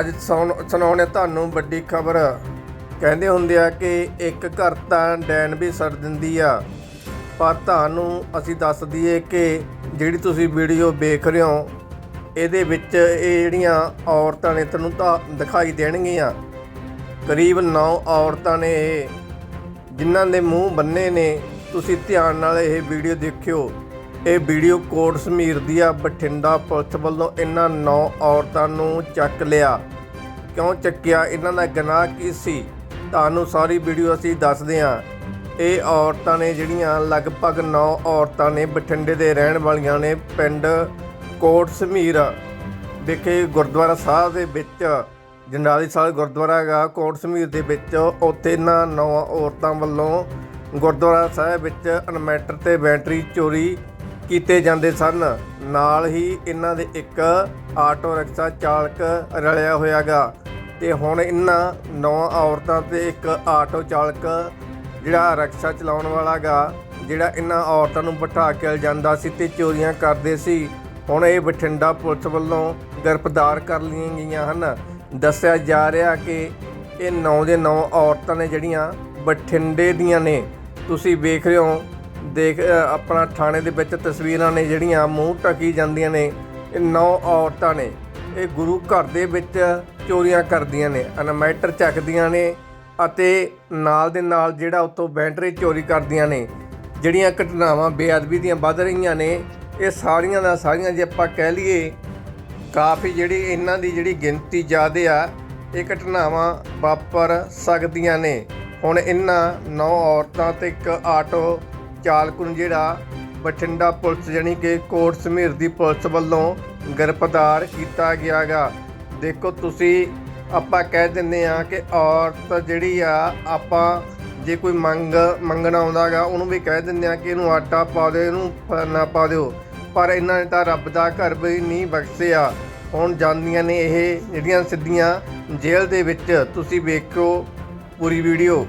ਅੱਜ ਸੁਣ- ਸੁਣਾਉਣੇ ਤੁਹਾਨੂੰ ਵੱਡੀ ਖਬਰ। ਕਹਿੰਦੇ ਹੁੰਦੇ ਆ ਕਿ ਇੱਕ ਘਰ ਤਾਂ ਡੈਨ ਵੀ ਸੜ ਦਿੰਦੀ ਆ, ਪਰ ਤੁਹਾਨੂੰ ਅਸੀਂ ਦੱਸ ਦਈਏ ਕਿ ਜਿਹੜੀ ਤੁਸੀਂ ਵੀਡੀਓ ਵੇਖ ਰਹੇ ਹੋ, ਇਹਦੇ ਵਿੱਚ ਇਹ ਜਿਹੜੀਆਂ ਔਰਤਾਂ ਨੇ ਤੁਹਾਨੂੰ ਤਾਂ ਦਿਖਾਈ ਦੇਣਗੀਆਂ। ਕਰੀਬ 9 ਔਰਤਾਂ ਨੇ ਇਹ, ਜਿਨ੍ਹਾਂ ਦੇ ਮੂੰਹ ਬੰਨੇ ਨੇ। ਤੁਸੀਂ ਧਿਆਨ ਨਾਲ ਇਹ ਵੀਡੀਓ ਦੇਖਿਓ। ਇਹ ਵੀਡੀਓ ਕੋਟ ਸਮੀਰ ਦੀ ਆ, ਬਠਿੰਡਾ ਪੁਲਿਸ ਵੱਲੋਂ ਇਹਨਾਂ ਨੌ ਔਰਤਾਂ ਨੂੰ ਚੱਕ ਲਿਆ। ਕਿਉਂ ਚੱਕਿਆ? ਇਹਨਾਂ ਦਾ ਗੁਨਾਹ ਕੀ ਸੀ? ਤੁਹਾਨੂੰ ਸਾਰੀ ਵੀਡੀਓ ਅਸੀਂ ਦੱਸਦੇ ਹਾਂ। ਇਹ ਔਰਤਾਂ ਨੇ ਜਿਹੜੀਆਂ ਲਗਭਗ 9 ਔਰਤਾਂ ਨੇ ਬਠਿੰਡੇ ਦੇ ਰਹਿਣ ਵਾਲੀਆਂ ਨੇ, ਪਿੰਡ ਕੋਟ ਸਮੀਰ ਵਿਖੇ ਗੁਰਦੁਆਰਾ ਸਾਹਿਬ ਦੇ ਵਿੱਚ, ਜੰਡਾਲੀ ਸਾਹਿਬ ਗੁਰਦੁਆਰਾ ਹੈਗਾ ਕੋਟ ਸਮੀਰ ਦੇ ਵਿੱਚ। ਉੱਥੇ ਇਹਨਾਂ ਨੌ ਔਰਤਾਂ ਵੱਲੋਂ ਗੁਰਦੁਆਰਾ ਸਾਹਿਬ ਵਿੱਚ ਇਨਵੈਟਰ ਤੇ ਬੈਟਰੀ ਚੋਰੀ ਕੀਤੇ ਜਾਂਦੇ ਸਨ। ਨਾਲ ਹੀ ਇਹਨਾਂ ਦੇ ਇੱਕ ਆਟੋ ਰਿਕਸ਼ਾ ਚਾਲਕ ਰਲਿਆ ਹੋਇਆਗਾ ਤੇ ਹੁਣ ਇਹਨਾਂ ਨੌ ਔਰਤਾਂ ਤੇ ਇੱਕ ਆਟੋ ਚਾਲਕ ਜਿਹੜਾ ਰਿਕਸ਼ਾ ਚਲਾਉਣ ਵਾਲਾਗਾ, ਜਿਹੜਾ ਇਹਨਾਂ ਔਰਤਾਂ ਨੂੰ ਬਿਠਾ ਕੇ ਜਾਂਦਾ ਸੀ ਤੇ ਚੋਰੀਆਂ ਕਰਦੇ ਸੀ। ਹੁਣ ਇਹ ਬਠਿੰਡਾ ਪੁਲਿਸ ਵੱਲੋਂ ਗ੍ਰਿਫਤਾਰ ਕਰ ਲਈਆਂ ਗਈਆਂ ਹਨ। ਦੱਸਿਆ ਜਾ ਰਿਹਾ ਕਿ ਇਹ ਨੌ ਦੇ ਨੌ ਔਰਤਾਂ ਨੇ ਜਿਹੜੀਆਂ ਬਠਿੰਡੇ ਦੀਆਂ ਨੇ। ਤੁਸੀਂ ਵੇਖ ਰਹੇ ਹੋ ਦੇਖ ਆਪਣਾ ਥਾਣੇ ਦੇ ਵਿੱਚ ਤਸਵੀਰਾਂ ਨੇ ਜਿਹੜੀਆਂ ਮੂੰਹ ਟਕੀ ਜਾਂਦੀਆਂ ਨੇ, ਇਹ ਨੌ ਔਰਤਾਂ ਨੇ। ਇਹ ਗੁਰੂ ਘਰ ਦੇ ਵਿੱਚ ਚੋਰੀਆਂ ਕਰਦੀਆਂ ਨੇ, ਅਨਮੈਟਰ ਚੱਕਦੀਆਂ ਨੇ ਅਤੇ ਨਾਲ ਦੇ ਨਾਲ ਜਿਹੜਾ ਉੱਤੋਂ ਬੈਟਰੀ ਚੋਰੀ ਕਰਦੀਆਂ ਨੇ, ਜਿਹੜੀਆਂ ਘਟਨਾਵਾਂ ਬੇਅਦਬੀ ਦੀਆਂ ਵੱਧ ਰਹੀਆਂ ਨੇ, ਇਹ ਸਾਰੀਆਂ ਦਾ ਸਾਰੀਆਂ ਜੇ ਆਪਾਂ ਕਹਿ ਲਈਏ, ਕਾਫੀ ਜਿਹੜੀ ਇਹਨਾਂ ਦੀ ਜਿਹੜੀ ਗਿਣਤੀ ਜ਼ਿਆਦੇ ਆ, ਇਹ ਘਟਨਾਵਾਂ ਵਾਪਰ ਸਕਦੀਆਂ ਨੇ। ਹੁਣ ਇਹਨਾਂ ਨੌ ਔਰਤਾਂ ਤੇ ਇੱਕ ਆਟੋ ਚਾਲਕ ਨੂੰ ਜਿਹੜਾ ਬਠਿੰਡਾ ਪੁਲਿਸ ਜਾਣੀ ਕਿ ਕੋਟ ਸਮੀਰ ਦੀ ਪੁਲਿਸ ਵੱਲੋਂ ਗ੍ਰਿਫਤਾਰ ਕੀਤਾ ਗਿਆਗਾ। ਦੇਖੋ ਤੁਸੀਂ, ਆਪਾਂ ਕਹਿ ਦਿੰਦੇ ਆ ਕਿ ਔਰਤ ਜਿਹੜੀ ਆ, ਆਪਾਂ ਜੇ ਕੋਈ ਮੰਗ, ਮੰਗਣਾ ਆਉਂਦਾਗਾ ਉਹਨੂੰ ਵੀ ਕਹਿ ਦਿੰਦੇ ਆ ਕਿ ਇਹਨੂੰ ਆਟਾ ਪਾ ਦਿਓ, ਇਹਨੂੰ ਨਾ ਪਾ ਦਿਓ। ਪਰ ਇਹਨਾਂ ਨੇ ਤਾਂ ਰੱਬ ਦਾ ਘਰ ਵੀ ਨਹੀਂ ਬਖਸ਼ਿਆ। ਹੁਣ ਜਾਂਦੀਆਂ ਨੇ ਇਹ ਜਿਹੜੀਆਂ ਸਿੱਧੀਆਂ ਜੇਲ੍ਹ ਦੇ ਵਿੱਚ, ਤੁਸੀਂ ਵੇਖੋ ਪੂਰੀ ਵੀਡੀਓ।